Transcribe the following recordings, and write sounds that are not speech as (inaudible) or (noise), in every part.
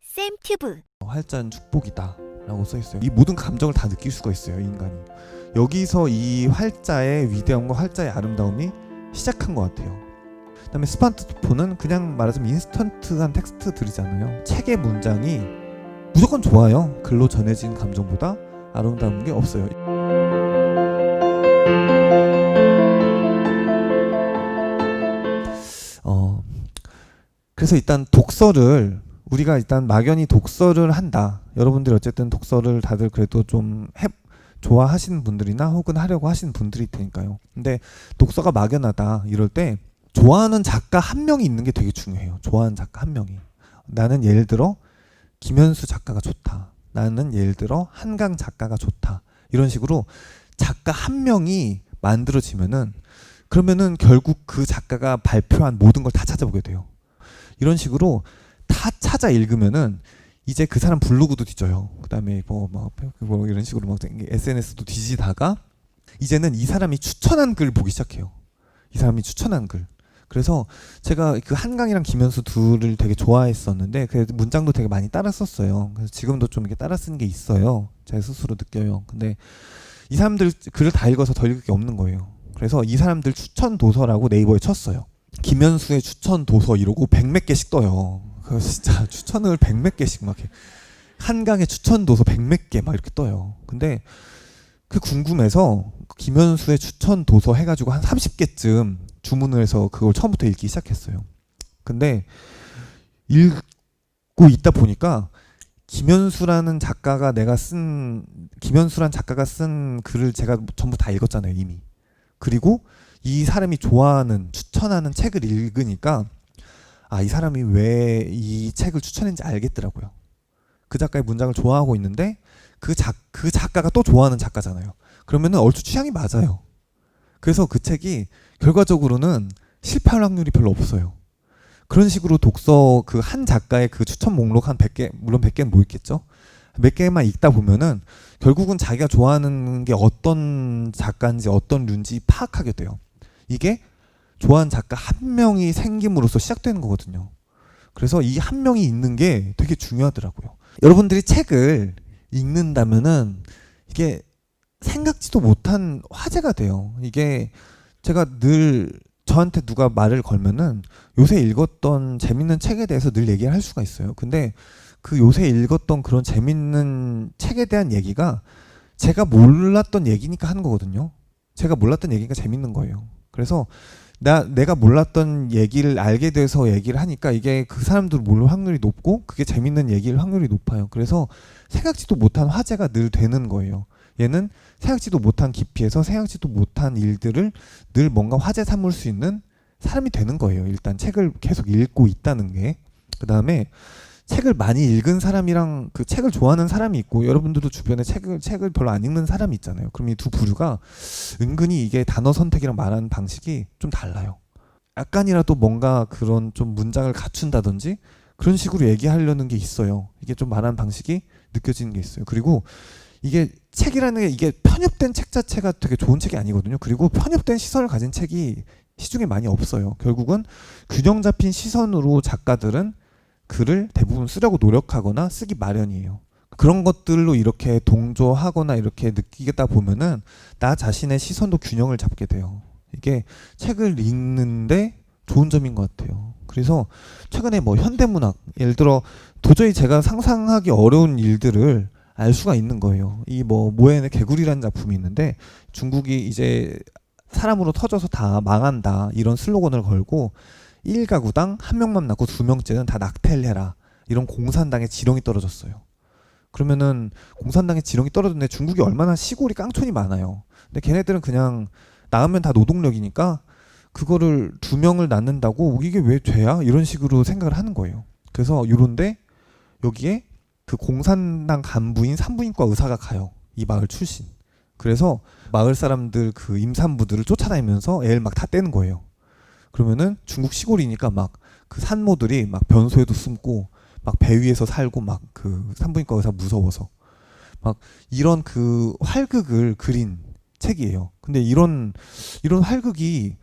쌤튜브 활자는 축복이다 라고 써 있어요. 이 모든 감정을 다 느낄 수가 있어요, 인간이. 여기서 이 활자의 위대함과 활자의 아름다움이 시작한 것 같아요. 그 다음에 스마트폰은 그냥 말하자면 인스턴트한 텍스트들이잖아요. 책의 문장이 무조건 좋아요. 글로 전해진 감정보다 아름다운 게 없어요. 그래서 일단 독서를 우리가 일단 막연히 독서를 한다. 여러분들이 어쨌든 독서를 다들 그래도 좀 해, 좋아하시는 분들이나 혹은 하려고 하시는 분들이 테니까요. 근데 독서가 막연하다 이럴 때 좋아하는 작가 한 명이 있는 게 되게 중요해요. 좋아하는 작가 한 명이. 나는 예를 들어 김현수 작가가 좋다. 나는 예를 들어 한강 작가가 좋다. 이런 식으로 작가 한 명이 만들어지면은 그러면은 결국 그 작가가 발표한 모든 걸 다 찾아보게 돼요. 이런 식으로 다 찾아 읽으면은 이제 그 사람 블로그도 뒤져요. 그다음에 뭐뭐 뭐 이런 식으로 막 SNS도 뒤지다가 이제는 이 사람이 추천한 글 보기 시작해요. 이 사람이 추천한 글. 그래서 제가 그 한강이랑 김현수 둘을 되게 좋아했었는데 그 문장도 되게 많이 따라 썼어요. 그래서 지금도 좀 이렇게 따라 쓴게 있어요. 제 스스로 느껴요. 근데 이 사람들 글을 다 읽어서 더 읽을 게 없는 거예요. 그래서 이 사람들 추천 도서라고 네이버에 쳤어요. 김현수의 추천 도서 이러고 백몇 개씩 떠요. 그래서 진짜 (laughs) 추천을 백몇 개씩 막 이렇게 한강의 추천 도서 백몇 개 막 이렇게 떠요. 근데 그 궁금해서 김현수의 추천 도서 해가지고 한 30개쯤 주문을 해서 그걸 처음부터 읽기 시작했어요. 근데 읽고 있다 보니까 김현수라는 작가가 내가 쓴 김현수란 작가가 쓴 글을 제가 전부 다 읽었잖아요 이미. 그리고 이 사람이 좋아하는 추천하는 책을 읽으니까 아 이 사람이 왜 이 책을 추천했는지 알겠더라고요. 그 작가의 문장을 좋아하고 있는데 그 작 그 작가가 또 좋아하는 작가잖아요. 그러면은 얼추 취향이 맞아요. 그래서 그 책이 결과적으로는 실패할 확률이 별로 없어요. 그런 식으로 독서 그 한 작가의 그 추천 목록 한 100개 물론 100개는 못 읽겠죠. 몇 개만 읽다 보면은 결국은 자기가 좋아하는 게 어떤 작가인지 어떤 류인지 파악하게 돼요. 이게 좋아하는 작가 한 명이 생김으로써 시작되는 거거든요. 그래서 이 한 명이 있는 게 되게 중요하더라고요. 여러분들이 책을 읽는다면은 이게 생각지도 못한 화제가 돼요. 이게 제가 늘 저한테 누가 말을 걸면은 요새 읽었던 재밌는 책에 대해서 늘 얘기를 할 수가 있어요. 근데 그 요새 읽었던 그런 재밌는 책에 대한 얘기가 제가 몰랐던 얘기니까 하는 거거든요. 제가 몰랐던 얘기가 재밌는 거예요. 그래서 나 내가 몰랐던 얘기를 알게 돼서 얘기를 하니까 이게 그 사람들 모를 확률이 높고 그게 재밌는 얘기일 확률이 높아요. 그래서 생각지도 못한 화제가 늘 되는 거예요. 얘는 생각지도 못한 깊이에서 생각지도 못한 일들을 늘 뭔가 화제 삼을 수 있는 사람이 되는 거예요. 일단 책을 계속 읽고 있다는 게. 그 다음에 책을 많이 읽은 사람이랑 그 책을 좋아하는 사람이 있고 여러분들도 주변에 책을 책을 별로 안 읽는 사람이 있잖아요. 그럼 이 두 부류가 은근히 이게 단어 선택이랑 말하는 방식이 좀 달라요. 약간이라도 뭔가 그런 좀 문장을 갖춘다든지 그런 식으로 얘기하려는 게 있어요. 이게 좀 말하는 방식이 느껴지는 게 있어요. 그리고 이게 책이라는 게 이게 편협된 책 자체가 되게 좋은 책이 아니거든요. 그리고 편협된 시선을 가진 책이 시중에 많이 없어요. 결국은 균형 잡힌 시선으로 작가들은 글을 대부분 쓰려고 노력하거나 쓰기 마련이에요. 그런 것들로 이렇게 동조하거나 이렇게 느끼겠다 보면은 나 자신의 시선도 균형을 잡게 돼요. 이게 책을 읽는데 좋은 점인 것 같아요. 그래서 최근에 뭐 현대문학, 예를 들어 도저히 제가 상상하기 어려운 일들을 알 수가 있는 거예요. 이 뭐 모엔의 개구리라는 작품이 있는데 중국이 이제 사람으로 터져서 다 망한다 이런 슬로건을 걸고 1가구당 한 명만 낳고 두 명째는 다 낙태를 해라 이런 공산당의 지령이 떨어졌어요. 그러면은 공산당의 지령이 떨어졌는데 중국이 얼마나 시골이 깡촌이 많아요. 근데 걔네들은 그냥 낳으면 다 노동력이니까 그거를 두 명을 낳는다고 이게 왜 죄야? 이런 식으로 생각을 하는 거예요. 그래서 요런데 여기에 그 공산당 간부인 산부인과 의사가 가요. 이 마을 출신. 그래서 마을 사람들 그 임산부들을 쫓아다니면서 애를 막 다 떼는 거예요. 그러면은 중국 시골이니까 막 그 산모들이 막 변소에도 숨고 막 배 위에서 살고 막 그 산부인과 의사 무서워서 막 이런 그 활극을 그린 책이에요. 근데 이런 이런 활극이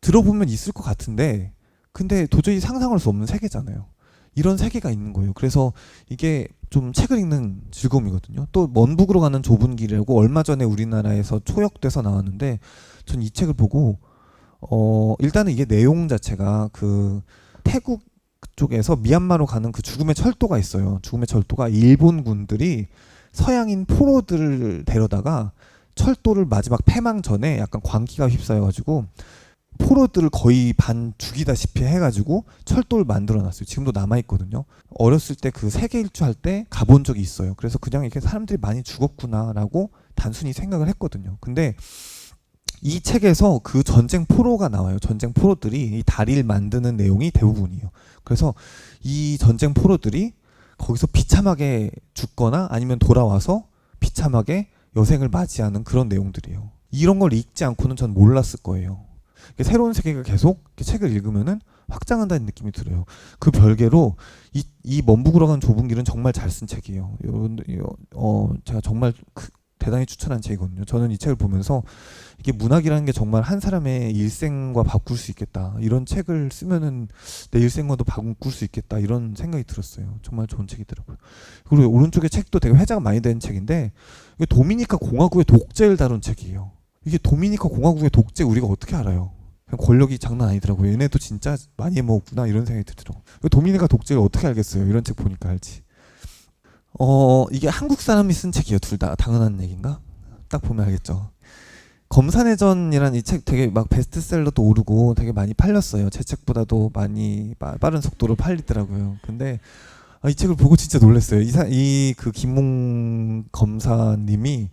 들어보면 있을 것 같은데 근데 도저히 상상할 수 없는 세계잖아요. 이런 세계가 있는 거예요. 그래서 이게 좀 책을 읽는 즐거움이거든요. 또 먼 북으로 가는 좁은 길이라고 얼마 전에 우리나라에서 초역돼서 나왔는데 전 이 책을 보고 어 일단은 이게 내용 자체가 그 태국 쪽에서 미얀마로 가는 그 죽음의 철도가 있어요. 죽음의 철도가 일본 군들이 서양인 포로들을 데려다가 철도를 마지막 폐망 전에 약간 광기가 휩싸여가지고 포로들을 거의 반 죽이다시피 해가지고 철도를 만들어놨어요. 지금도 남아 있거든요. 어렸을 때 그 세계 일주 할 때 가본 적이 있어요. 그래서 그냥 이렇게 사람들이 많이 죽었구나라고 단순히 생각을 했거든요. 근데 이 책에서 그 전쟁 포로가 나와요. 전쟁 포로들이 이 다리를 만드는 내용이 대부분이에요. 그래서 이 전쟁 포로들이 거기서 비참하게 죽거나 아니면 돌아와서 비참하게 여생을 맞이하는 그런 내용들이에요. 이런 걸 읽지 않고는 전 몰랐을 거예요. 새로운 세계가 계속 책을 읽으면은 확장한다는 느낌이 들어요. 그 별개로 이, 이 가는 좁은 길은 정말 잘 쓴 책이에요. 요, 요, 어, 제가 정말 그- 대단히 추천한 책이거든요. 저는 이 책을 보면서 이게 문학이라는 게 정말 한 사람의 일생과 바꿀 수 있겠다. 이런 책을 쓰면은 내 일생과도 바꿀 수 있겠다. 이런 생각이 들었어요. 정말 좋은 책이더라고요. 그리고 오른쪽에 책도 되게 회자가 많이 된 책인데 이게 도미니카 공화국의 독재를 다룬 책이에요. 이게 도미니카 공화국의 독재 우리가 어떻게 알아요? 권력이 장난 아니더라고요. 얘네도 진짜 많이 해먹었구나 이런 생각이 들더라고요. 도미니카 독재를 어떻게 알겠어요? 이런 책 보니까 알지. 어 이게 한국 사람이 쓴 책이에요. 둘 다 당연한 얘기인가? 딱 보면 알겠죠. 검사내전이란 이 책 되게 막 베스트셀러도 오르고 되게 많이 팔렸어요. 제 책보다도 많이 빠, 빠른 속도로 팔리더라고요. 근데 아, 이 책을 보고 진짜 놀랐어요. 이그 김웅 검사님이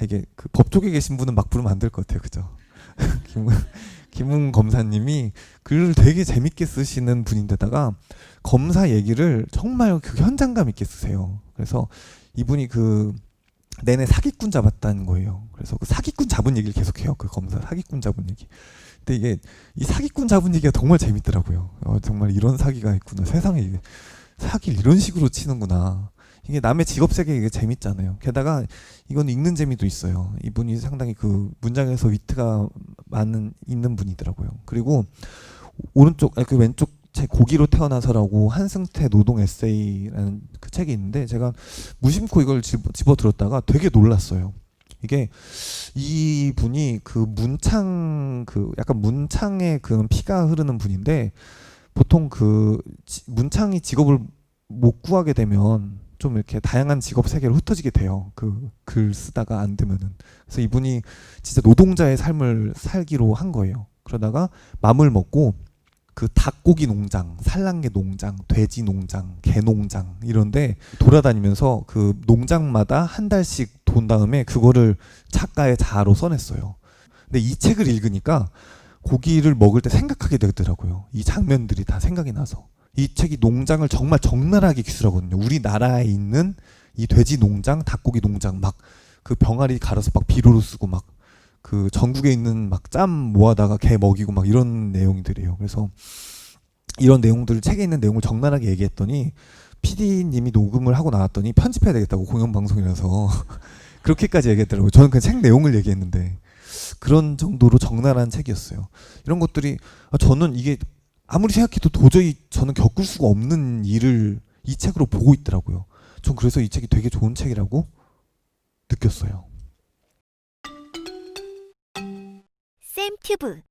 아, 이게 그 법조계 계신 분은 막 부르면 안 될 것 같아요. 그죠? (laughs) 김웅, 김웅 검사님이 글을 되게 재밌게 쓰시는 분인데다가 검사 얘기를 정말 그 현장감 있게 쓰세요. 그래서 이분이 그 내내 사기꾼 잡았다는 거예요. 그래서 그 사기꾼 잡은 얘기를 계속해요. 그 검사 사기꾼 잡은 얘기. 근데 이게 이 사기꾼 잡은 얘기가 정말 재밌더라고요. 어, 정말 이런 사기가 있구나. 세상에 사기를 이런 식으로 치는구나. 이게 남의 직업 세계 이게 재밌잖아요. 게다가 이건 읽는 재미도 있어요. 이분이 상당히 그 문장에서 위트가 많은 있는 분이더라고요. 그리고 오른쪽 아니, 그 왼쪽 책 고기로 태어나서라고 한승태 노동 에세이라는 그 책이 있는데 제가 무심코 이걸 집어, 들었다가 되게 놀랐어요. 이게 이 분이 그 문창 그 약간 문창의 그 피가 흐르는 분인데 보통 그 지- 문창이 직업을 못 구하게 되면 좀 이렇게 다양한 직업 세계로 흩어지게 돼요. 그 글 쓰다가 안 되면은. 그래서 이분이 진짜 노동자의 삶을 살기로 한 거예요. 그러다가 맘을 먹고 그 닭고기 농장, 산란개 농장, 돼지 농장, 개 농장 이런데 돌아다니면서 그 농장마다 한 달씩 돈 다음에 그거를 작가의 자아로 써냈어요. 근데 이 책을 읽으니까 고기를 먹을 때 생각하게 되더라고요. 이 장면들이 다 생각이 나서. 이 책이 농장을 정말 적나라하게 기술하거든요. 우리나라에 있는 이 돼지 농장, 닭고기 농장 막 그 병아리 갈아서 막 비료로 쓰고 막 그 전국에 있는 막 짬 모아다가 개 먹이고 막 이런 내용들이에요. 그래서 이런 내용들을 책에 있는 내용을 적나라하게 얘기했더니 PD님이 녹음을 하고 나왔더니 편집해야 되겠다고 공영방송이라서 (laughs) 그렇게까지 얘기했더라고요. 저는 그냥 책 내용을 얘기했는데 그런 정도로 적나라한 책이었어요. 이런 것들이 아, 저는 이게 아무리 생각해도 도저히 저는 겪을 수가 없는 일을 이 책으로 보고 있더라고요. 전 그래서 이 책이 되게 좋은 책이라고 느꼈어요. 쌤 튜브